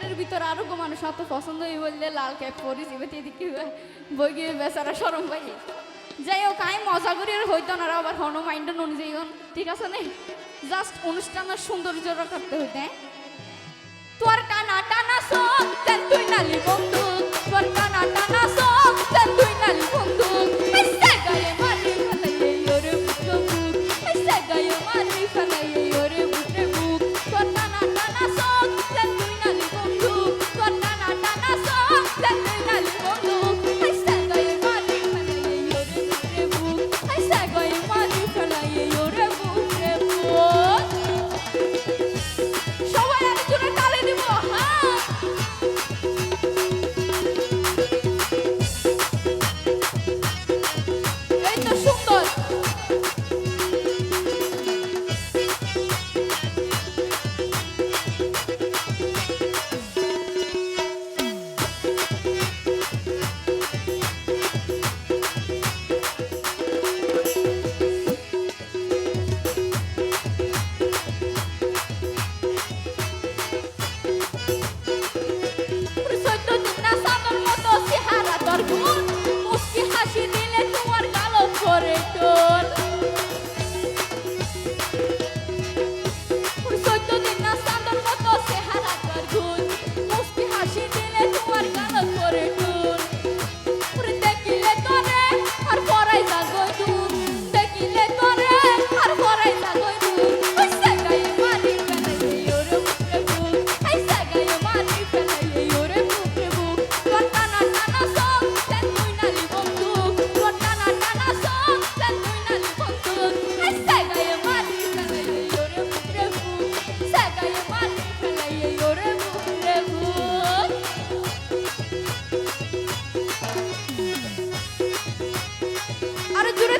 শার্টের ভিতরে আরও মানুষ সত্য পছন্দ হই বললে লাল ক্যাপ পরি যাবে এদিকে বই গিয়ে বেচারা সরম পাই যাই হোক, আমি মজা করি আর হইতো না আবার হন মাইন্ড অনুযায়ী ঠিক আছে না? জাস্ট অনুষ্ঠানের সৌন্দর্য রাখতে হইতে হ্যাঁ? তোর কানা টানা সব তুই না নালিবো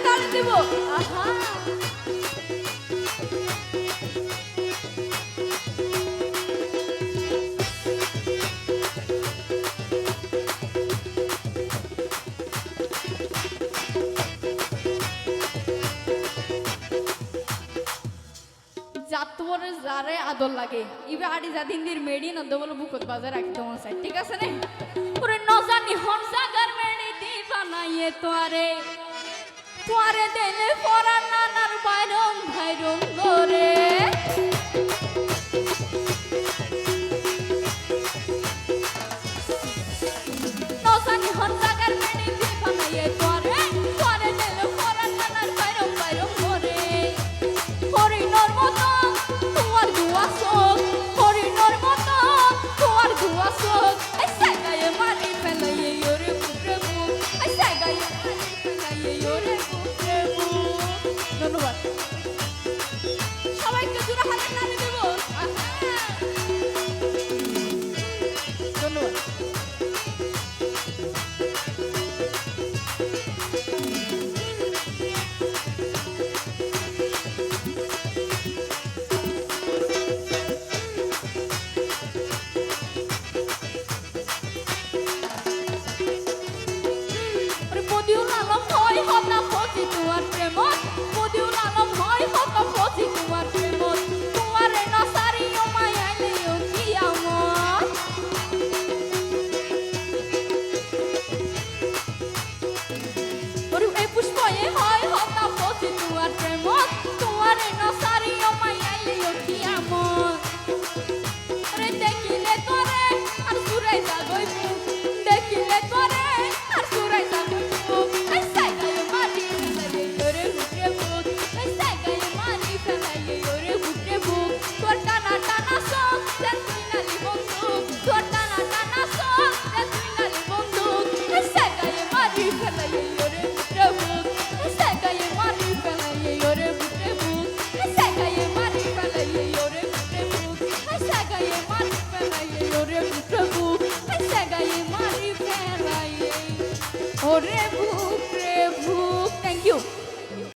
তাহলে দেব। আহা। লাগে। ইবে আড়ি যা দিন দিন মেডি নন্দ বলে বুকত বাজার রাখতে মন ঠিক আছে না? পুরো নজানি হন জাগার মেডি দিবা না ইয়ে তো আরে দেন পরা が花になる ওরে ভূ